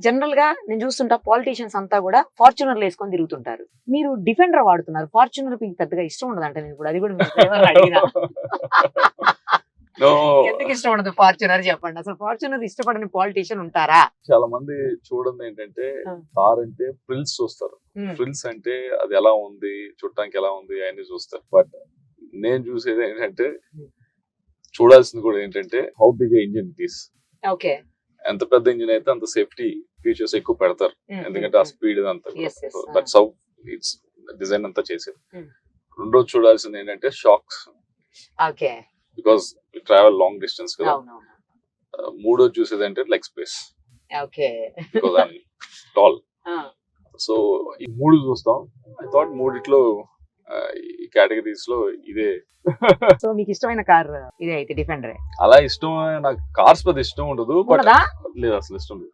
జనరల్గా నేను చూస్తుంటా పాలిటీషియన్స్ అంతా కూడా ఫార్చునర్లు వేసుకొని తిరుగుతుంటారు. మీరు డిఫెండర్ వాడుతున్నారు. ఫార్చునర్ మీకు పెద్దగా ఇష్టం ఉండదంట నేను కూడా. అది కూడా ఎందుకు ఇష్టం ఉండదు ఫార్చునర్ చెప్పండి. అసలు ఫార్చునర్ ఇష్టపడని పాలిటీషియన్ ఉంటారా? చాలా మంది చూడండి ఏంటంటే. కార్ అంటే ఫ్రిల్స్ చూస్తారు. ఉమ్, ఫ్రిల్స్ అంటే అది ఎలా ఉంది చూడటానికి ఎలా ఉంది అవన్నీ చూస్తారు. బట్ నేను చూసేది ఏంటంటే. చూడాల్సింది కూడా ఏంటంటే how big engine it is. Okay. ఎంత పెద్ద ఇంజిన్ అయితే అంత సేఫ్టీ ఫీచర్స్ ఎక్కువ పెడతారు. ఎందుకంటే ఆ స్పీడ్ అంతా. దట్స్ హౌ ఇట్స్ డిజైన్ అంతా చేసేది. రెండోది చూడాల్సింది ఏంటంటే shocks. Okay. Because travel long distance కదా. మూడోది చూసేది అంటే leg space. Okay. Because I'm tall. So ఈ మూడు చూస్తాం. ఐ థాట్ మూడిట్లో కేటగిరీస్లో ఇదే. సో మీకు ఇష్టమైన కార్ ఇదే అయితే డిఫెండర్ అలా ఇష్టం నాకు కార్స్ పెద్ద ఇష్టం ఉండదు బట్ లేదు అసలు ఇష్టం లేదు.